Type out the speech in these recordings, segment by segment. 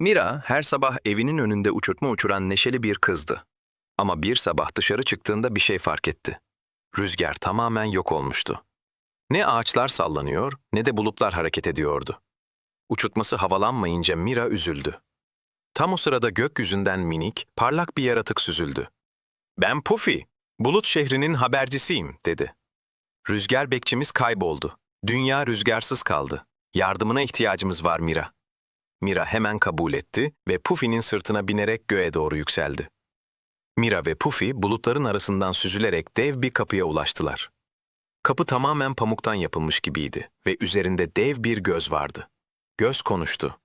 Mira her sabah evinin önünde uçurtma uçuran neşeli bir kızdı. Ama bir sabah dışarı çıktığında bir şey fark etti. Rüzgar tamamen yok olmuştu. Ne ağaçlar sallanıyor ne de bulutlar hareket ediyordu. Uçurtması havalanmayınca Mira üzüldü. Tam o sırada gökyüzünden minik, parlak bir yaratık süzüldü. "Ben Puffy, bulut şehrinin habercisiyim." dedi. Rüzgar bekçimiz kayboldu. Dünya rüzgarsız kaldı. Yardımına ihtiyacımız var Mira. Mira hemen kabul etti ve Puffy'nin sırtına binerek göğe doğru yükseldi. Mira ve Puffy bulutların arasından süzülerek dev bir kapıya ulaştılar. Kapı tamamen pamuktan yapılmış gibiydi ve üzerinde dev bir göz vardı. Göz konuştu.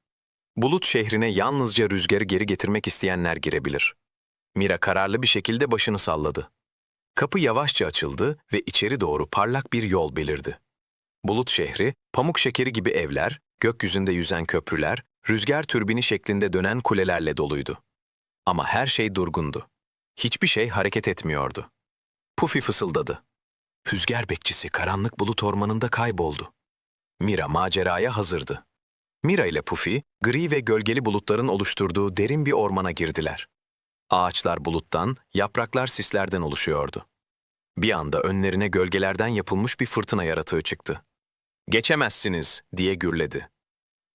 Bulut şehrine yalnızca rüzgarı geri getirmek isteyenler girebilir. Mira kararlı bir şekilde başını salladı. Kapı yavaşça açıldı ve içeri doğru parlak bir yol belirdi. Bulut şehri, pamuk şekeri gibi evler, gökyüzünde yüzen köprüler, rüzgar türbini şeklinde dönen kulelerle doluydu. Ama her şey durgundu. Hiçbir şey hareket etmiyordu. Puffy fısıldadı. Rüzgar bekçisi karanlık bulut ormanında kayboldu. Mira maceraya hazırdı. Mira ile Puffy, gri ve gölgeli bulutların oluşturduğu derin bir ormana girdiler. Ağaçlar buluttan, yapraklar sislerden oluşuyordu. Bir anda önlerine gölgelerden yapılmış bir fırtına yaratığı çıktı. Geçemezsiniz diye gürledi.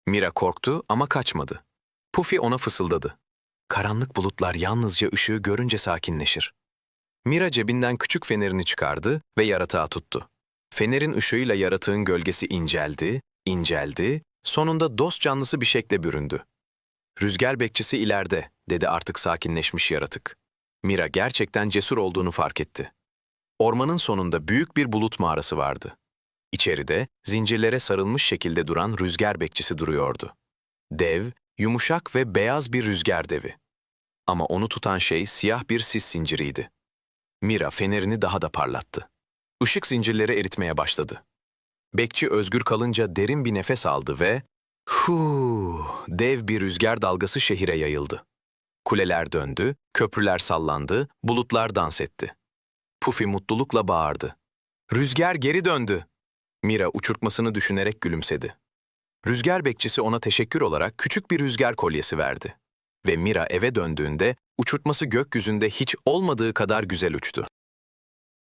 Mira korktu ama kaçmadı. Puffy ona fısıldadı. Karanlık bulutlar yalnızca ışığı görünce sakinleşir. Mira cebinden küçük fenerini çıkardı ve yaratığa tuttu. Fenerin ışığıyla yaratığın gölgesi inceldi, inceldi, sonunda dost canlısı bir şekle büründü. Rüzgar bekçisi ileride, dedi artık sakinleşmiş yaratık. Mira gerçekten cesur olduğunu fark etti. Ormanın sonunda büyük bir bulut mağarası vardı. İçeride zincirlere sarılmış şekilde duran rüzgar bekçisi duruyordu. Dev, yumuşak ve beyaz bir rüzgar devi. Ama onu tutan şey siyah bir sis zinciriydi. Mira fenerini daha da parlattı. Işık zincirleri eritmeye başladı. Bekçi özgür kalınca derin bir nefes aldı ve hu dev bir rüzgar dalgası şehire yayıldı. Kuleler döndü, köprüler sallandı, bulutlar dans etti. Puffy mutlulukla bağırdı. Rüzgar geri döndü. Mira uçurtmasını düşünerek gülümsedi. Rüzgar bekçisi ona teşekkür olarak küçük bir rüzgar kolyesi verdi. Ve Mira eve döndüğünde uçurtması gökyüzünde hiç olmadığı kadar güzel uçtu.